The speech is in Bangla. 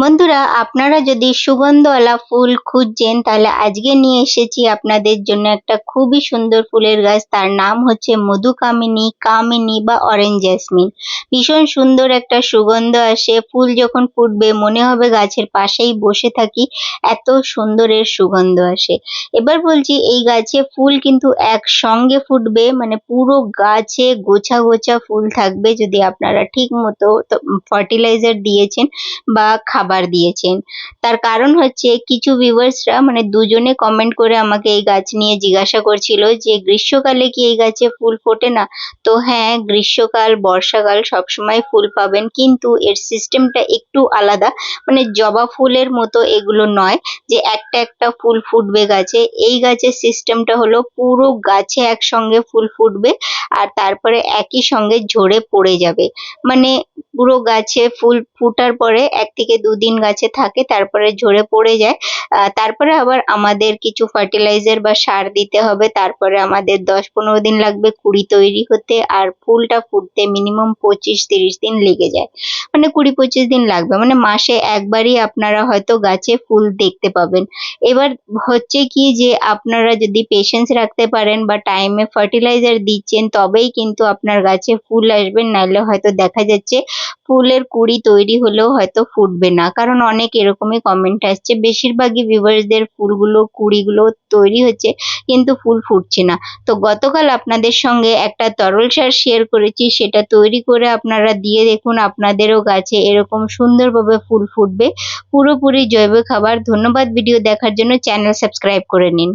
বন্ধুরা, আপনারা যদি সুগন্ধওয়ালা ফুল খুঁজছেন, তাহলে আজকে নিয়ে এসেছি আপনাদের জন্য একটা খুবই সুন্দর ফুলের গাছ। তার নাম হচ্ছে মধুকামিনী, কামিনী বা অরেঞ্জ জেসমিন ভীষণ সুন্দর একটা সুগন্ধ আসে। ফুল যখন ফুটবে, মনে হবে গাছের পাশেই বসে থাকি। এত সুন্দর এর সুগন্ধ আসে। এবার বলছি, এই গাছে ফুল কিন্তু একসঙ্গে ফুটবে মানে পুরো গাছে গোছা গোছা ফুল থাকবে যদি আপনারা ঠিক মতো ফার্টিলাইজার দিয়েছেন বা খাবার দিয়েছেন। তার কারণ হচ্ছে কিছু ভিউয়ার্সরা মানে দুজনে কমেন্ট করে আমাকে এই গাছ নিয়ে জিজ্ঞাসা করছিল যে, গ্রীষ্মকালে কি এই গাছে ফুল ফোটে না? তো হ্যাঁ গ্রীষ্মকাল, বর্ষাকাল সবসময় ফুল পাবেন, কিন্তু এর সিস্টেমটা একটু আলাদা। মানে জবা ফুলের মতো এগুলো নয় যে একটা একটা ফুল ফুটবে গাছে। এই গাছের সিস্টেমটা হলো পুরো গাছে একসঙ্গে ফুল ফুটবে আর তারপরে একই সঙ্গে ঝরে পড়ে যাবে। মানে পুরো গাছে ফুল ফুটার পরে এক থেকে দুদিন গাছে থাকে, তারপরে ঝরে পড়ে যায়। তারপরে আবার আমাদের কিছু ফার্টিলাইজার বা সার দিতে হবে, তারপরে আমাদের দশ পনেরো দিন লাগবে কুড়ি তৈরি হতে, আর ফুলটা ফুটতে মিনিমাম পঁচিশ তিরিশ দিন লেগে যায়। মানে কুড়ি পঁচিশ দিন লাগবে মানে মাসে একবারই আপনারা হয়তো গাছে ফুল দেখতে পাবেন। এবার হচ্ছে কি যে আপনারা যদি পেশেন্স রাখতে পারেন বা টাইমে ফার্টিলাইজার দিচ্ছেন, তবেই কিন্তু আপনার গাছে ফুল আসবে নাহলে হয়তো দেখা যাচ্ছে ফুলের কুড়ি তৈরি হলেও হয়তো ফুটবে না। কারণ অনেক এরকমই কমেন্ট আসছে। বেশিরভাগই ভিউয়ার্সদের ফুলগুলো, কুড়িগুলো তৈরি হচ্ছে, কিন্তু ফুল ফুটছে না। তো গতকাল আপনাদের সঙ্গে একটা তরল সার শেয়ার করেছি, সেটা তৈরি করে আপনারা দিয়ে দেখুন, আপনাদেরও গাছে এরকম সুন্দরভাবে ফুল ফুটবে। পুরোপুরি জৈব খাবার। ধন্যবাদ ভিডিও দেখার জন্য। চ্যানেল সাবস্ক্রাইব করে নিন।